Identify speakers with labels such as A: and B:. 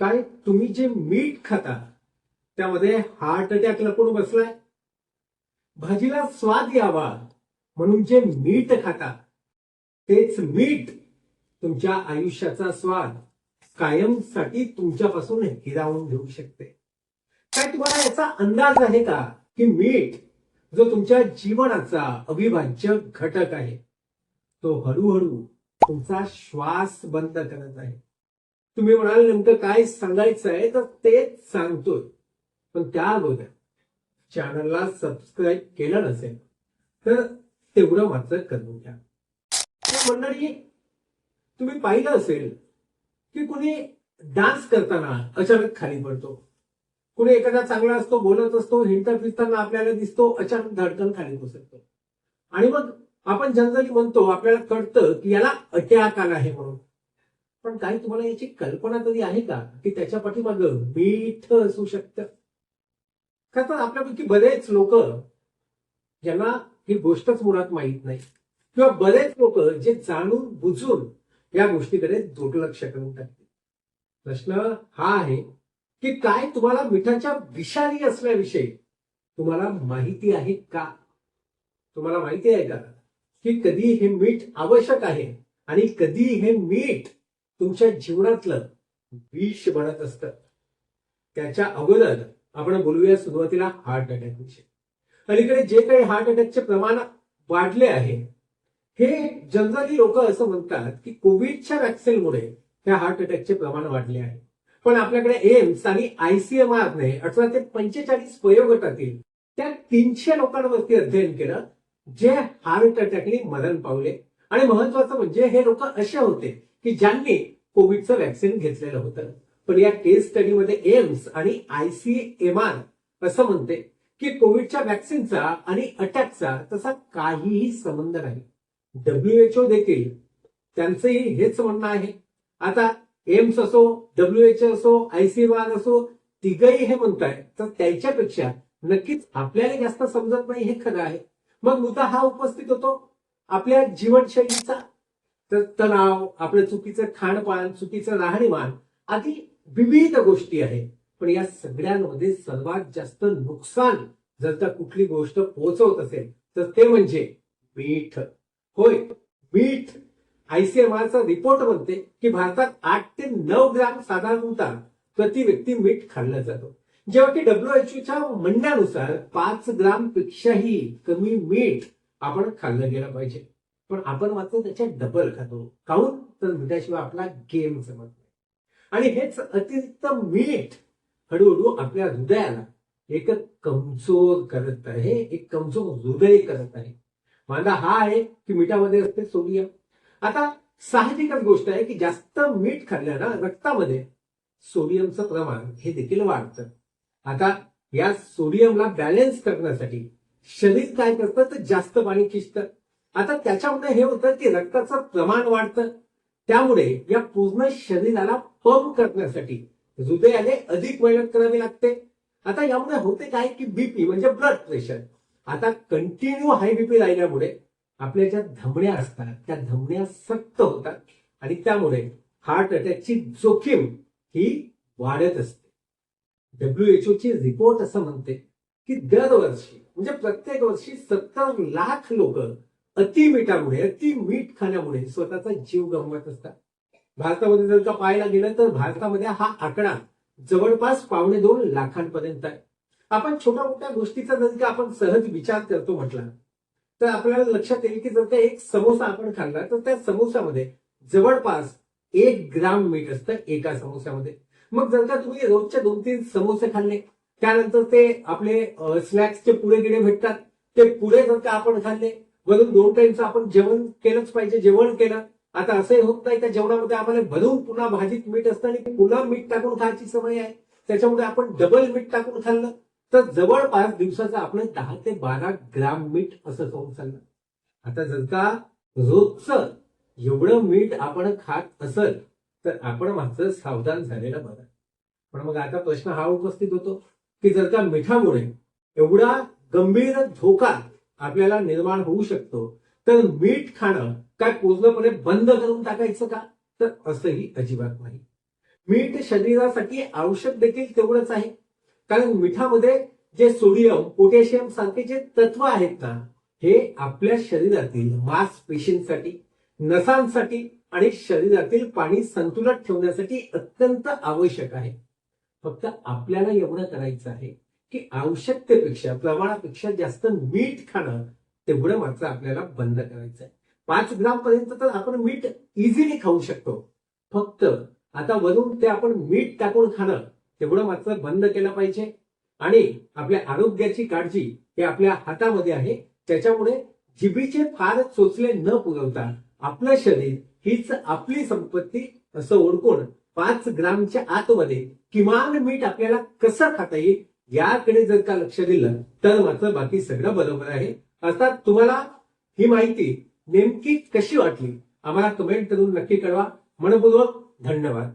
A: काय तुम्ही जे मीठ खाता त्यामध्ये हार्ट अटॅक लपून बसलाय? भाजीला स्वाद यावा म्हणून जे मीठ खाता तेच मीठ तुमच्या आयुष्याचा स्वाद कायमसाठी तुमच्यापासून हिरावून घेऊ शकते. काय तुम्हाला याचा अंदाज आहे का की मीठ जो तुमच्या जीवनाचा अविभाज्य घटक आहे तो हळूहळू तुमचा श्वास बंद करत आहे? तुम्ही म्हणाल नेमकं काय सांगायचं आहे तर तेच सांगतोय. पण त्या अगोदर चॅनलला सबस्क्राईब केलं नसेल तर तेवढं मात्र करून घ्या. तर मंडळी तुम्ही पाहिलं असेल की कुणी डान्स करताना अचानक खाली पडतो. कुणी एखादा चांगला असतो बोलत असतो हिंडता फिरताना आपल्याला दिसतो अचानक धडकन खाली घुसरतो आणि मग आपण जनरली म्हणतो आपल्याला कळतं की याला अटॅक आला आहे म्हणून. पण काही तुम्हाला याची कल्पना तरी आहे का? की त्याच्या पाठीमागं मीठ असू शकतं? का तर आपल्यापैकी बरेच लोक ज्यांना ही गोष्टच मुळात माहीत नाही किंवा बरेच लोक जे जाणून बुजून या गोष्टीकडे दुर्लक्ष करून टाकतील प्रश्न हा आहे की काय तुम्हाला मिठाच्या विषारी असल्याविषयी तुम्हाला माहिती आहे का? तुम्हाला माहिती आहे का? की कधी हे मीठ आवश्यक आहे आणि कधी हे मीठ तुमच्या जीवनातलं विष बनत असतं. त्याच्या अगोदर आपण बोलूया सुरुवातीला हार्ट अटॅक विषयी. अलीकडे जे काही हार्ट अटॅकचे प्रमाण वाढले आहे हे जनरली लोक असं म्हणतात की कोविडच्या वॅक्सिनमुळे ह्या हार्ट अटॅकचे प्रमाण वाढले आहे. पण आपल्याकडे एम्स आणि आयसीएमआरने अठरा ते पंचेचाळीस वयोगटातील त्या तीनशे लोकांवरती अध्ययन केलं जे हार्ट अटॅकने मरण पावले. आणि महत्वाचं म्हणजे हे लोक असे होते की ज्यांनी कोविडचं व्हॅक्सिन घेतलेलं होतं. पण या केस स्टडीमध्ये एम्स आणि आयसीएमआर असं म्हणते की कोविडच्या व्हॅक्सिनचा आणि अटॅकचा तसा काहीही संबंध नाही. डब्ल्यूएचओ देखील त्यांचंही हेच म्हणणं आहे. आता एम्स असो डब्ल्यूएचओ असो आयसीएमआर असो तिघही हे म्हणताय. तर त्याच्यापेक्षा नक्कीच आपल्याला जास्त समजत नाही हे खरं आहे. मग मुद्दा हा उपस्थित होतो. आपल्या जीवनशैलीचा तर तणाव आपलं चुकीचं खाणपान चुकीचं राहणीमान आदी विविध गोष्टी आहेत. पण या सगळ्यांमध्ये सर्वात जास्त नुकसान जर का कुठली गोष्ट पोहोचवत असेल तर ते म्हणजे मीठ. होय मीठ. आयसीएमआरचा रिपोर्ट म्हणते की भारतात आठ ते नऊ ग्राम साधारणतः प्रति व्यक्ती मीठ खाल्ला जातो. जेव्हा की डब्ल्यूएचओच्या म्हणण्यानुसार पाच ग्राम पेक्षाही कमी मीठ आपण खाल्लं गेलं पाहिजे. पण आपण मात्र त्याच्यात डबल खातो. काहून? तर मिठाशिवाय आपला गेम जमत नाही. आणि हेच अतिरिक्त मीठ हळूहळू आपल्या हृदयाला एक कमजोर करत आहे. एक कमजोर हृदय करत आहे. माझा हा आहे की मिठामध्ये असते सोडियम. आता साहजिकच गोष्ट आहे की जास्त मीठ खाल्ल्यानं रक्तामध्ये सोडियमचं प्रमाण हे देखील वाढतं. आता या सोडियमला बॅलेन्स करण्यासाठी शरीर काय करतं? तर जास्त पाणी खिचतं. आता त्याच्यामुळे हे होतं की रक्ताचं प्रमाण वाढतं. त्यामुळे या पूर्ण शरीराला पंप करण्यासाठी हृदयाने अधिक मेहनत करावी लागते. आता यामुळे होते काय की बीपी म्हणजे ब्लड प्रेशर आता कंटिन्यू हाय बीपी राहिल्यामुळे आपल्या ज्या धमण्या असतात त्या धमण्या सक्त होतात आणि त्यामुळे हार्ट अटॅकची जोखीम ही वाढत असते. डब्ल्यूएचओ ची रिपोर्ट असं म्हणते की दरवर्षी म्हणजे प्रत्येक वर्षी सत्तर लाख लोक अतिमीठामुळे अति मीठ खाण्यामुळे स्वतःचा जीव गमवत असतात. भारतामध्ये जर का पाहायला गेलं तर भारतामध्ये हा आकडा जवळपास पावणे दोन लाखांपर्यंत आहे. आपण छोट्या मोठ्या गोष्टीचा जर का आपण सहज विचार करतो म्हटला तर आपल्याला लक्षात येईल की जर का एक समोसा आपण खाल्ला तर त्या समोसामध्ये जवळपास एक ग्राम मीठ असतं एका समोस्यामध्ये मग जर का तुम्ही रोजच्या दोन तीन समोसे खाल्ले त्यानंतर ते आपले स्नॅक्सचे पुढे गिडे भेटतात ते पुढे जर का आपण खाल्ले वरून दोन टाइमचं आपण जेवण केलंच पाहिजे जेवण केलं. आता असंही होत नाही त्या जेवणामध्ये आम्हाला भरून पुन्हा भाजीत मीठ असतं आणि पुन्हा मीठ टाकून खायची सवय आहे. त्याच्यामुळे आपण डबल मीठ टाकून खाल्लं तर जवळपास दिवसाचं आपलं दहा ते बारा ग्राम मीठ असं खाऊन चाललं. आता जर का रोजचं एवढं मीठ आपण खात असल तर आपण मात्र सावधान झालेलं बरं पण मग आता प्रश्न हा उपस्थित होतो की जर का मिठामुळे एवढा गंभीर धोका आपल्याला निर्माण होऊ शकतो. तर मीठ खाणं काय पूर्णपणे बंद करून टाकायचं का? तर असंही अजिबात नाही. मीठ शरीरासाठी आवश्यक देखील तेवढंच आहे. कारण मिठामध्ये जे सोडियम पोटॅशियम सारखे जे तत्व आहेत ना हे आपल्या शरीरातील मांसपेशींसाठी नसांसाठी आणि शरीरातील पाणी संतुलित ठेवण्यासाठी अत्यंत आवश्यक आहे. फक्त आपल्याला एवढं करायचं आहे. की आवश्यकतेपेक्षा प्रमाणापेक्षा जास्त मीठ खाणं तेवढं मात्र आपल्याला बंद करायचं आहे पाच ग्राम पर्यंत तर आपण मीठ इझिली खाऊ शकतो. फक्त आता वरून ते आपण मीठ टाकून खाणं तेवढं मात्र बंद केलं पाहिजे. आणि आपल्या आरोग्याची काळजी हे आपल्या हातामध्ये आहे. त्याच्यामुळे जिबीचे फार चोचले न पुरवता आपलं शरीर हीच आपली संपत्ती असं ओळखून पाच ग्रामच्या आतमध्ये किमान मीठ आपल्याला कसं खाता येईल याकडे जर का लक्ष दिलं तर मात्र बाकी सगळं बरोबर आहे. अर्थात तुम्हाला ही माहिती नेमकी कशी वाटली? आम्हाला कमेंट करून नक्की कळवा. मनपूर्वक धन्यवाद.